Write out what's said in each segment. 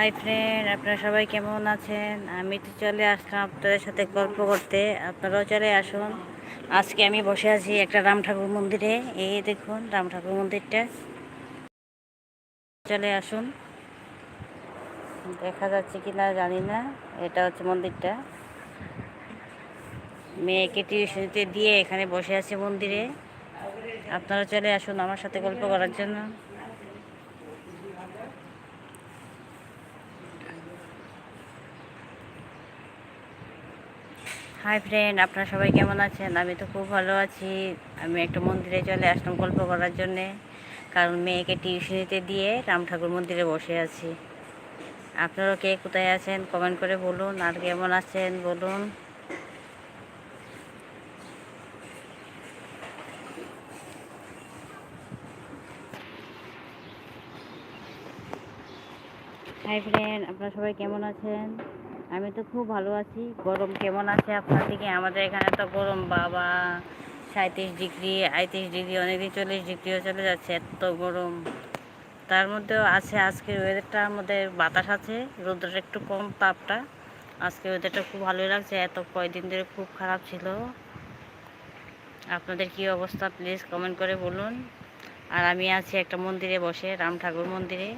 Hi friend আপনারা সবাই কেমন আছেন? আমি তো চলে আসলাম আপনাদের সাথে গল্প করতে। আপনারাও চলে আসুন। আজকে আমি বসে আছি একটা রাম ঠাকুর মন্দিরে। এই দেখুন, রাম ঠাকুর মন্দিরটা। চলে আসুন। দেখা যাচ্ছে কি না জানি না। এটা হচ্ছে মন্দিরটা। মেয়েকে টিউশনিতে দিয়ে এখানে বসে আছে মন্দিরে। আপনারা চলে আসুন আমার সাথে গল্প করার জন্য। হাই ফ্রেন্ড আপনারা সবাই কেমন আছেন? আমি তো খুব ভালো আছি। আমি একটা মন্দিরে চলে আসলাম গল্প করার জন্যে। কারণ মেয়েকে টিউশনিতে দিয়ে রাম ঠাকুর মন্দিরে বসে আছি। আপনারাও কে কোথায় আছেন? কমেন্ট করে বলুন। আর কেমন আছেন? বলুন। হাই ফ্রেন্ড আপনারা সবাই কেমন আছেন? আমি তো খুব ভালো আছি। গরম কেমন আছে আপনার দিকে? আমাদের এখানে তো গরম, বাবা। সাঁত্রিশ ডিগ্রি আটত্রিশ ডিগ্রি অনেকদিন চল্লিশ ডিগ্রিও চলে যাচ্ছে, এত গরম। তার মধ্যেও আছে, আজকের ওয়েদারটার মধ্যে বাতাস আছে রোদ্রটা একটু কম, তাপটা। আজকে ওয়েদারটা খুব ভালোই লাগছে, এত কয়দিন ধরে খুব খারাপ ছিল। আপনাদের কি অবস্থা? প্লিজ কমেন্ট করে বলুন। আর আমি আছি একটা মন্দিরে বসে, রাম ঠাকুর মন্দিরে।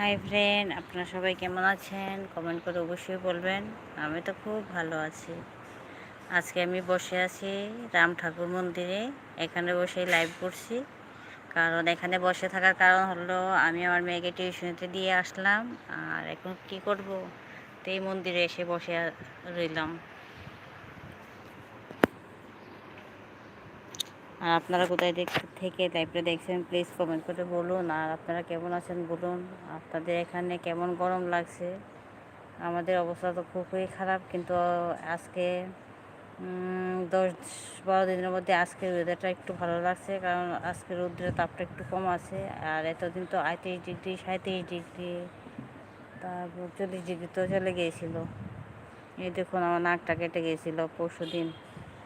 হাই ফ্রেন্ড আপনারা সবাই কেমন আছেন? কমেন্ট করে অবশ্যই বলবেন। আমি তো খুব ভালো আছি। আজকে আমি বসে আছি রাম ঠাকুর মন্দিরে। এখানে বসেই লাইভ করছি। কারণ এখানে বসে থাকার কারণ হলো, আমি আমার মেয়েকে টিউশনিতে দিয়ে আসলাম। আর এখন কি করব? তো এই মন্দিরে এসে বসে রইলাম। আর আপনারা কোথায় থেকে লাইভটা দেখছেন প্লিজ কমেন্ট করে বলুন। আর আপনারা কেমন আছেন বলুন। আপনাদের এখানে কেমন গরম লাগছে? আমাদের অবস্থা তো খুবই খারাপ, কিন্তু আজকে দশ বারো দিনের মধ্যে আজকের ওয়েদারটা একটু ভালো লাগছে, কারণ আজকে রৌদ্রের তাপটা একটু কম আছে। আর এতদিন তো আটত্রিশ ডিগ্রি সাঁত্রিশ ডিগ্রি, তারপর চল্লিশ ডিগ্রি তো চলে গিয়েছিল। এই দেখুন, আমার নাকটা কেটে গিয়েছিল পরশু দিন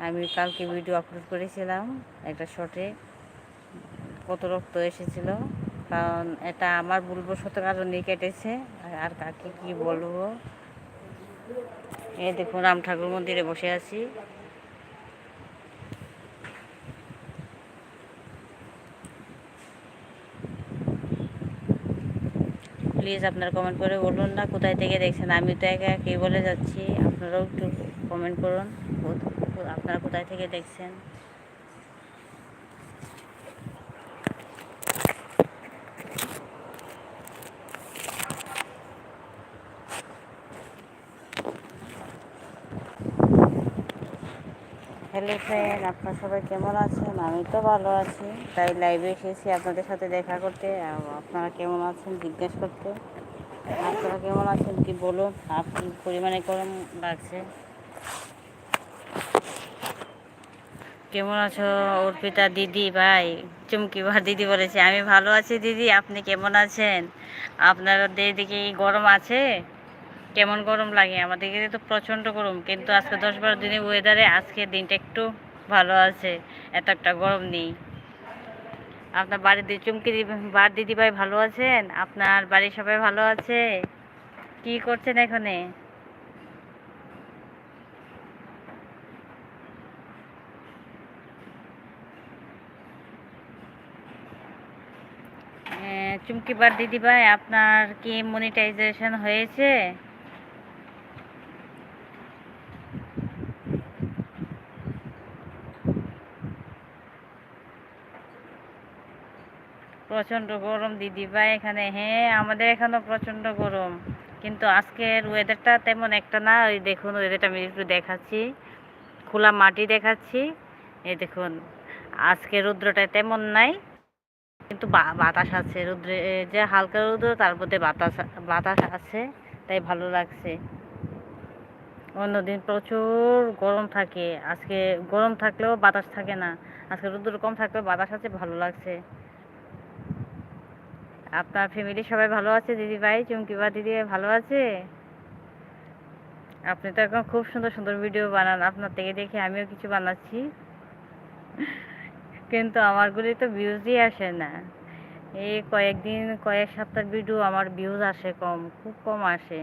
আমি কালকে ভিডিও আপলোড করেছিলাম একটা শটে কত রক্ত এসেছিল, কারণ এটা আমার ভুলবশত কারণেই কেটেছে। আর কাকে কি বলব? এই দেখুন, রাম ঠাকুর মন্দিরে বসে আছি। প্লিজ আপনারা কমেন্ট করে বলুন না, কোথায় থেকে দেখছেন? আমি তো একা কে বলে যাচ্ছি। আপনারাও একটু কমেন্ট করুন। আপনারা কোথায় থেকে দেখছেন? হ্যালো ফ্রেন্ড আপনার সবাই কেমন আছেন? আমি তো ভালো আছি। তাই লাইভে এসেছি আপনাদের সাথে দেখা করতে। আপনারা কেমন আছেন? জিজ্ঞেস করতে। আপনারা কেমন আছেন? কি বলুন? আপনি পরিমাণে গরম লাগছে। কেমন আছো অর্পিতা দিদি? ভাই, চুমকি ভাই দিদি বলেছে, আমি ভালো আছি দিদি, আপনি কেমন আছেন? আপনার দিকে গরম আছে? কেমন গরম লাগে? আমাদের দিকে তো প্রচণ্ড গরম, কিন্তু আজকে দশ বারো দিনের ওয়েদারে আজকে দিনটা একটু ভালো আছে, এত একটা গরম নেই। আপনার বাড়ির চুমকি বার দিদি ভাই ভালো আছেন? আপনার বাড়ির সবাই ভালো আছে? কি করছেন এখানে? চুমকি বার দিদি ভাই, আপনার কি মনিটাইজেশন হয়েছে? প্রচণ্ড গরম দিদি ভাই এখানে। হ্যাঁ আমাদের এখানেও প্রচণ্ড গরম। কিন্তু আজকের ওয়েদারটা তেমন একটা না। ওই দেখুন ওয়েদারটা আমি একটু দেখাচ্ছি। খোলা মাটি দেখাচ্ছি। এই দেখুন আজকে রৌদ্রটা তেমন নাই। কিন্তু বাতাস আছে, রৌদ্রে যে হালকা রৌদ্র, তার মধ্যে বাতাস বাতাস আছে, তাই ভালো লাগছে। অন্যদিন প্রচুর গরম থাকে, আজকে গরম থাকলেও বাতাস থাকে না, আজকে রোদ্দুর কম থাকলেও বাতাস আছে, ভালো লাগছে। আপনার ফ্যামিলি সবাই ভালো আছে? দিদি ভাই, চুমকি বা দিদি ভালো আছে? আপনি তো এখন খুব সুন্দর সুন্দর ভিডিও বানান, আপনার থেকে দেখে আমিও কিছু বানাচ্ছি। কিন্তু আমারগুলি তো ভিউজই আসে না। এই কয়েকদিন, কয়েক সপ্তাহ ভিডিও আমার ভিউজ আসে কম, খুব কম আসে।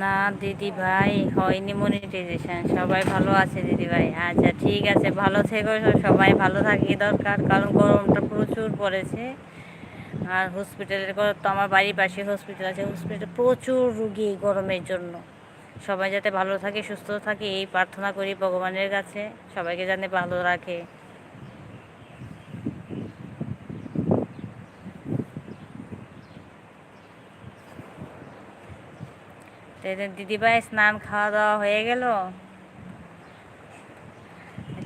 না, দিদি ভাই, হয়নি মনিটাইজেশন সবাই ভালো আছে দিদি ভাই। আচ্ছা ঠিক আছে, ভালো থেকো সবাই। ভালো থাকি দরকার, কারণ গরমটা প্রচুর পড়েছে। আর হসপিটালের তো আমার বাড়ির পাশে হসপিটাল আছে। হসপিটালে প্রচুর রুগী গরমের জন্য। সবাই যাতে ভালো থাকে, সুস্থ থাকে, এই প্রার্থনা করি ভগবানের কাছে। সবাইকে জানে ভালো রাখে। দিদিভাই স্নান খাওয়া দাওয়া হয়ে গেল?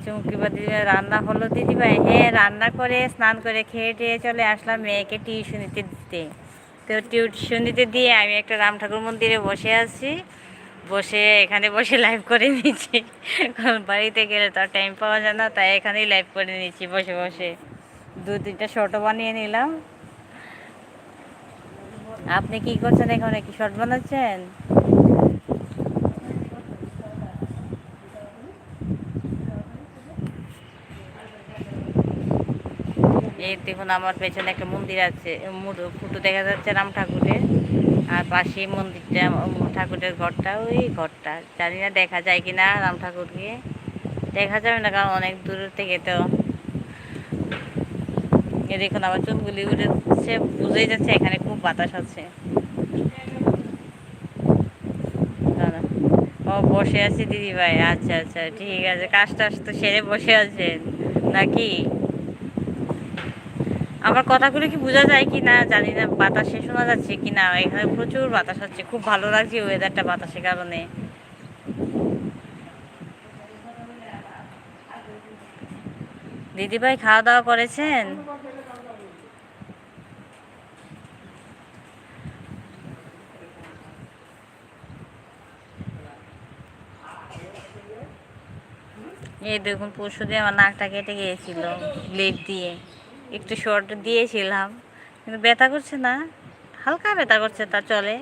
চুমকি বা দিদিভাই রান্না হলো দিদিভাই হ্যাঁ রান্না করে, স্নান করে খেয়ে টেয়ে চলে আসলাম মেয়েকে টিউশনিতে দিতে তো টিউশনিতে দিয়ে আমি একটা রাম ঠাকুর মন্দিরে বসে আছি। বসে এখানে বসে লাইভ করে কারণ বাড়িতে গেলে তো টাইম পাওয়া যায় না, তাই এখানেই লাইভ করে নিচ্ছি বসে বসে। দু, তিনটা শর্টও বানিয়ে নিলাম। আপনি কি করছেন এখানে? কি শর্ট বানাচ্ছেন? এই দেখুন, আমার পেছনে একটা মন্দির আছে ফুটো দেখা যাচ্ছে রাম ঠাকুরের। আর পাশেই মন্দিরটা ঠাকুরের ঘরটা, ওই ঘরটা। জানি না দেখা যায় কি না রাম ঠাকুরকে। দেখা যাবে না, কারণ অনেক দূর থেকে তো। এ দেখুন, আমার চুলগুলি উঠেছে বুঝেই যাচ্ছে এখানে খুব বাতাস আছে ও, বসে আছি দিদি ভাই আচ্ছা আচ্ছা ঠিক আছে। কাজ টাজ তো সেরে বসে আছেন। নাকি? আমার কথাগুলো কি বোঝা যায় কি না জানি না, বাতাসে শোনা যাচ্ছে কি না এখানে প্রচুর বাতাস হচ্ছে, খুব ভালো লাগছে ওয়েদারটা বাতাসের কারণে। দিদিভাই খাওয়া দাওয়া করেছেন? এই দেখুন পরশু দিয়ে আমার নাকটা কেটে গিয়েছিল ব্লেড দিয়ে। একটু শর্ট দিয়েছিলাম। কিন্তু ব্যথা করছে না। হালকা ব্যথা করছে তা চলে।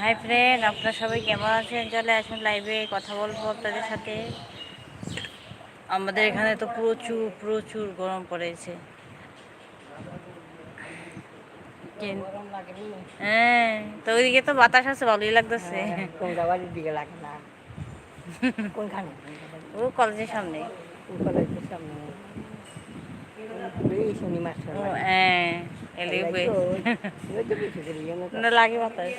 হাই ফ্রেন্ড আপনারা সবাই কেমন আছেন? চলে আসুন লাইভে কথা বলব আপনাদের সাথে। আমাদের এখানে তো প্রচুর প্রচুর গরম পড়েছে। হ্যাঁ তো ওইদিকে তো বাতাস আছে ভালোই লাগতেছে। হ্যাঁ, দিকে লাগে না। কোনখানে? ও কলেজের সামনে। কলেজের হ্যাঁ লাগে বাতাস।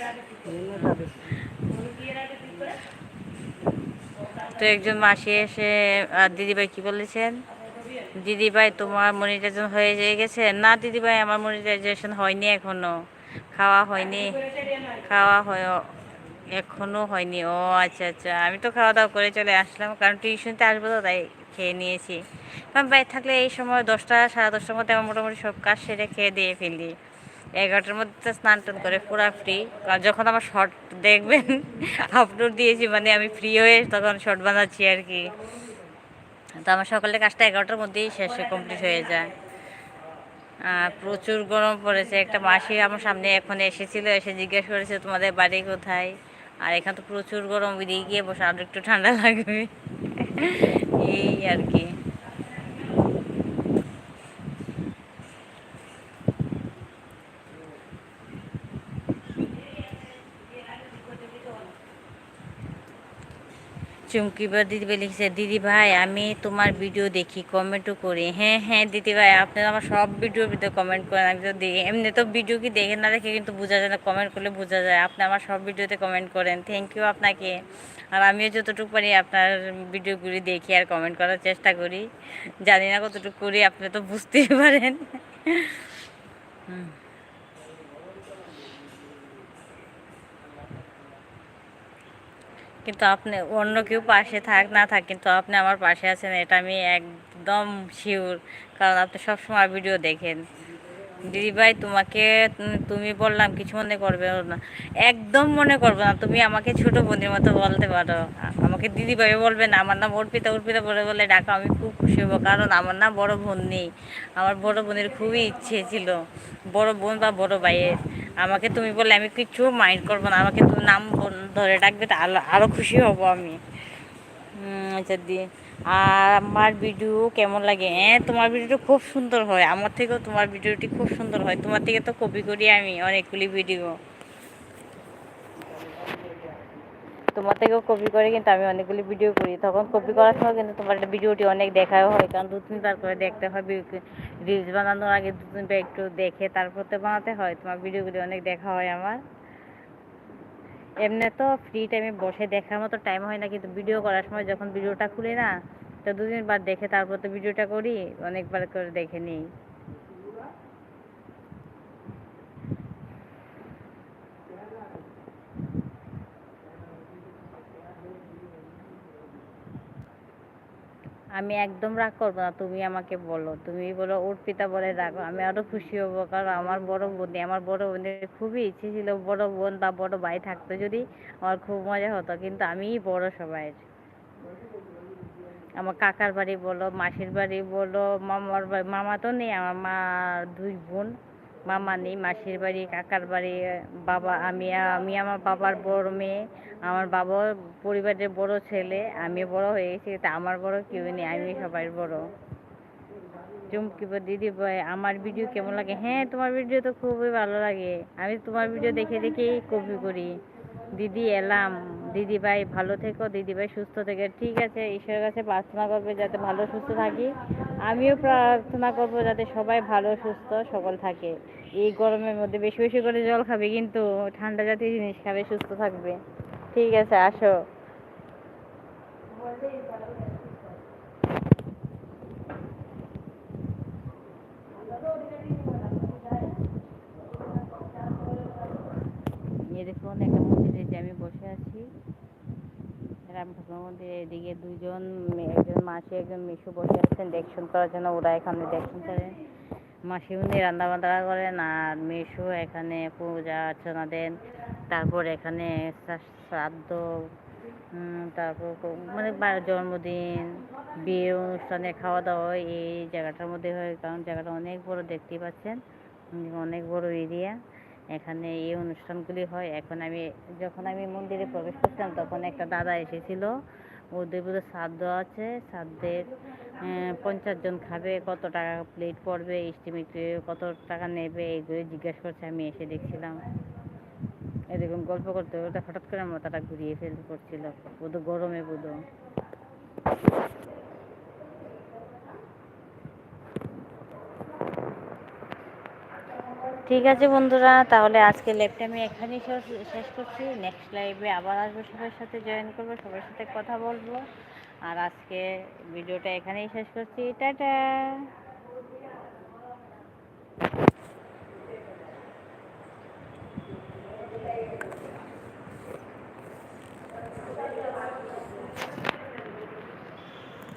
তো একজন মাসি এসে আর দিদিভাই কি বলেছেন? দিদিভাই, তোমার মনিটাইজেশন হয়ে গেছে? না, দিদিভাই, আমার মনিটাইজেশন হয়নি এখনও। খাওয়া হয়নি। খাওয়া হয় এখনও হয়নি। ও আচ্ছা আচ্ছা। আমি তো খাওয়া দাওয়া করে চলে আসলাম, কারণ টিউশনতে আসব তো, তাই খেয়ে নিয়েছি। কারণ বাইরে থাকলে এই সময় দশটা, সাড়ে দশটার মধ্যে আমার মোটামুটি সব কাজ সেরে খেয়ে দিয়ে ফেলি। এগারোটার মধ্যে তো স্নান টান করে পুরা ফ্রি কারণ যখন আমার শর্ট দেখবেন আপলোড দিয়েছি মানে আমি ফ্রি হয়ে তখন শর্ট বানাচ্ছি আর কি। তো আমার সকালের কাজটা এগারোটার মধ্যেই শেষে কমপ্লিট হয়ে যায়। প্রচুর গরম পড়েছে। একটা মাসি আমার সামনে এখন এসেছিল, এসে জিজ্ঞেস করেছে, তোমাদের বাড়ি কোথায়? আর এখানে তো প্রচুর গরম, ওইদিকে গিয়ে বসে আরও একটু ঠান্ডা লাগবে। এই আর কি। চুমকি বা দিদি ভাই লিখছে, দিদি ভাই, আমি তোমার ভিডিও দেখি কমেন্টও করি। হ্যাঁ হ্যাঁ দিদি ভাই, আপনি আমার সব ভিডিওর ভিতরে কমেন্ট করেন, আমি তো দেখি এমনি তো ভিডিও কি দেখে না দেখে কিন্তু বোঝা যায় না কমেন্ট করলে বোঝা যায়। আপনি আমার সব ভিডিওতে কমেন্ট করেন। থ্যাংক ইউ আপনাকে। আর আমিও যতটুকু পারি আপনার ভিডিওগুলি দেখি আর কমেন্ট করার চেষ্টা করি। জানি না কতটুকু করি, আপনি তো বুঝতেই পারেন। হুম। কিন্তু আপনি অন্য কেউ পাশে থাক, না থাক, কিন্তু আপনি আমার পাশে আছেন, এটা আমি একদম শিওর কারণ আপনি সবসময় ভিডিও দেখেন। দিদি ভাই, তোমাকে তুমি- বললাম, কিছু মনে করবে না। একদম মনে করবে না, তুমি আমাকে ছোট বোনের মতো বলতে পারো। আমাকে দিদি ভাই বলবে, না, আমার নাম অর্পিতা অর্পিতা বলে বলে ডাকা, আমি খুব খুশি হব, কারণ আমার না বড় বোন নেই। আমার বড় বোনের খুবই ইচ্ছে ছিল, বড় বোন বা বড় ভাইয়ের। আমাকে তুমি বললে আমি কিচ্ছু মাইন্ড করব না, আমাকে তুমি নাম ধরে ডাকবে তো আলো আরও খুশি হব আমি। আচ্ছা দিয়ে আর আমার ভিডিও কেমন লাগে? হ্যাঁ তোমার ভিডিওটি খুব সুন্দর হয়। আমার থেকেও তোমার ভিডিওটি খুব সুন্দর হয়। তোমার থেকে তো কপি করি আমি অনেকগুলি ভিডিও তোমার থেকেও কপি করে কিন্তু আমি অনেকগুলি ভিডিও করি। তখন কপি করার সময় কিন্তু তোমার একটা ভিডিওটি অনেক দেখাও হয়, কারণ দু তিনবার করে দেখতে হয় রিলস বানানোর আগে দু তিনবার একটু দেখে তারপর তো বানাতে হয়, তোমার ভিডিওগুলি অনেক দেখা হয় আমার। এমনি তো ফ্রি টাইমে বসে দেখার মতো টাইম হয় না, কিন্তু ভিডিও করার সময় যখন ভিডিওটা খুলি না, তো দু তিনবার দেখে তারপর তো ভিডিওটা করি, অনেকবার করে দেখে নিই। আমি একদম রাগ করব না, তুমি আমাকে বলো। তুমি বলো অর্পিতা বলে রাখো আমি আরও খুশি হব, কারণ আমার বড় বোন আমার বড় বোনের খুবই ইচ্ছে ছিল বড় বোন বা বড় ভাই থাকতো যদি আমার খুব মজা হতো, কিন্তু আমিই বড় সবাইয়ের। আমার কাকার বাড়ি বলো, মাসির বাড়ি বলো, মামার বাড়ি, মামা তো নেই, আমার মা দুই বোন। মামা নেই, মাসির বাড়ি, কাকার বাড়ি, বাবা, আমি আমি আমার বাবার বড় মেয়ে, আমার বাবার পরিবারের বড় ছেলে, আমি বড় হয়ে গেছি, তা আমার বড় কেউ নেই, আমি সবার বড়। চুমকি দিদি ভাই, আমার ভিডিও কেমন লাগে? হ্যাঁ তোমার ভিডিও তো খুবই ভালো লাগে। আমি তোমার ভিডিও দেখে দেখেই কপি করি। দিদি এলাম দিদি ভাই ভালো থেকো দিদি ভাই সুস্থ থেকে। ঠিক আছে, ঈশ্বরের কাছে প্রার্থনা করবে যাতে ভালো, সুস্থ থাকি। আমিও প্রার্থনা করব যাতে সবাই ভালো, সুস্থ সকল থাকে। এই গরমের মধ্যে বেশি বেশি করে জল খাবে কিন্তু ঠান্ডা জাতীয় জিনিস খাবে, সুস্থ থাকবে। ঠিক আছে, আসো। দেখুন একটা মন্দিরে যে আমি বসে আছি। রাম ঠাকুর মন্দিরে এদিকে দুজন একজন মাসি, একজন মিশু বসে আছেন দেখশন করার জন্য। ওরা এখানে দেখশন করেন মাসি উনি রান্না বান্না করেন আর মিশু এখানে পূজা অর্চনা দেন। তারপর এখানে শ্রা- শ্রাদ্ধ তারপর মানে জন্মদিন বিয়ের অনুষ্ঠানে খাওয়া দাওয়া এই জায়গাটার মধ্যে হয়। কারণ জায়গাটা অনেক বড়, দেখতেই পাচ্ছেন। অনেক বড় এরিয়া এখানে এই অনুষ্ঠানগুলি হয়। এখন আমি, যখন আমি মন্দিরে প্রবেশ করছিলাম তখন একটা দাদা এসেছিল। ওদের বোধ শ্রাদ্ধ আছে। শ্রাদ্ধের পঞ্চাশ জন খাবে, কত টাকা প্লেট পড়বে এস্টিমেট কত টাকা নেবে, এইগুলো জিজ্ঞাসা করছে। আমি এসে দেখছিলাম। এরকম গল্প করতে ওটা হঠাৎ করে মাথাটা ঘুরিয়ে ফেল, করছিল। বোধ গরমে বোধ ঠিক আছে বন্ধুরা, তাহলে আজকে লাইভটা আমি এখানেই শেষ- করছি। নেক্সট লাইভে আবার আসব সবার সাথে জয়েন করব, সবার সাথে কথা বলব। আর আজকে ভিডিওটা এখানেই শেষ করছি। টাটা!